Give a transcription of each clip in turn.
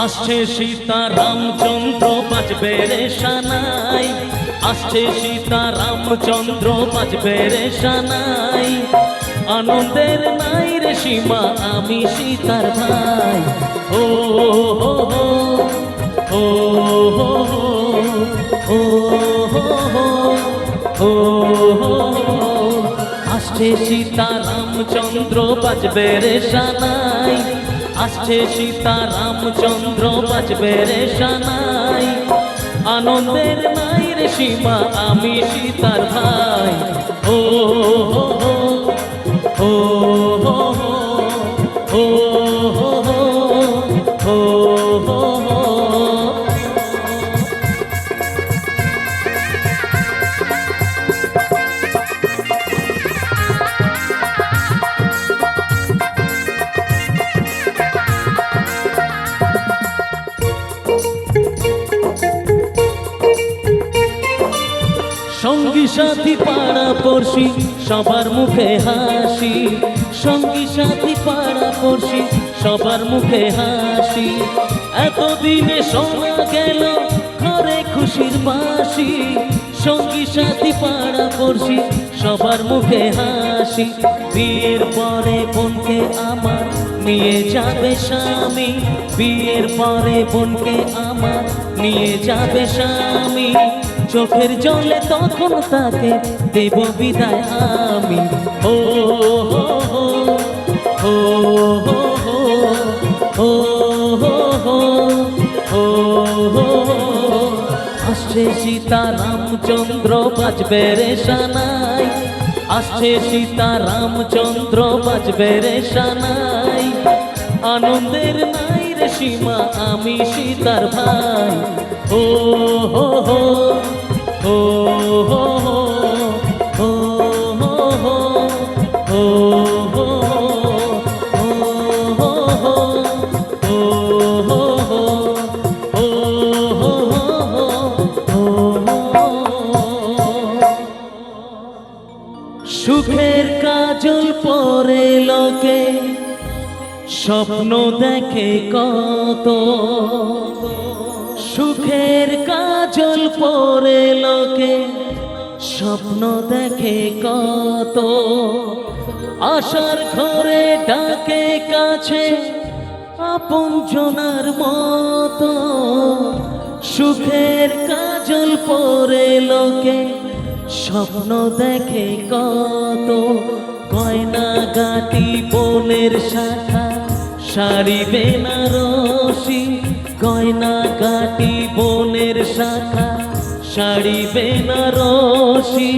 আসছে সীতা রামচন্দ্র বাজবে রে সানাই আসছে সীতা রামচন্দ্র বাজবে রে সানাই আনন্দের নাই রে সীমা আমি সীতার ভাই ও হো হো হো হো আসছে সীতা রামচন্দ্র বাজবে রে সানাই আসছে সীতা রামচন্দ্র বাজবে রে সানাই। আনন্দের নাই রে সীমা আমি সীতার ভাই। সঙ্গী সাথী পাড়া পড়শি, সবার মুখে হাসি। সঙ্গী সাথী পাড়া পড়শি, সবার মুখে হাসি। এতদিনে শোনা গেল ঘরে খুশির বাসি সঙ্গী সাথী পাড়া পড়শি, সবার মুখে হাসি। বিয়ের পরে বোনকে আমার নিয়ে যাবে স্বামী। বিয়ের পরে বোনকে আমার নিয়ে যাবে স্বামী। চোখের জলে তখন তাকে দেব বিদায় আমি ও ও আসছে সীতা রামচন্দ্র বাজবে রে সানাই আসছে সীতা রামচন্দ্র বাজবে রে সানাই আনন্দের নাই রে সীমা আমি সীতার ভাই ও হো হো সুখের কাজল পরে লোকে, স্বপ্ন দেখে কত। সুখের কাজল পরে লোকে, স্বপ্ন দেখে কত। আশার ঘরে ডাকে কাছে, আপন জনার মতো। সুখের কাজল পরে লোকে স্বপ্ন দেখে কত গয়না গাটি, বনের শাখা, শাড়ি বেনারসি, গয়না গাটি, বনের শাখা, শাড়ি বেনারসি।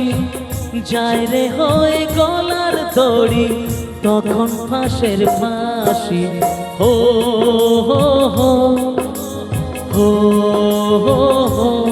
যায় রে হয় গলার দড়ি, তখন ফাঁসের ফাঁসি। হো হো হো হো হো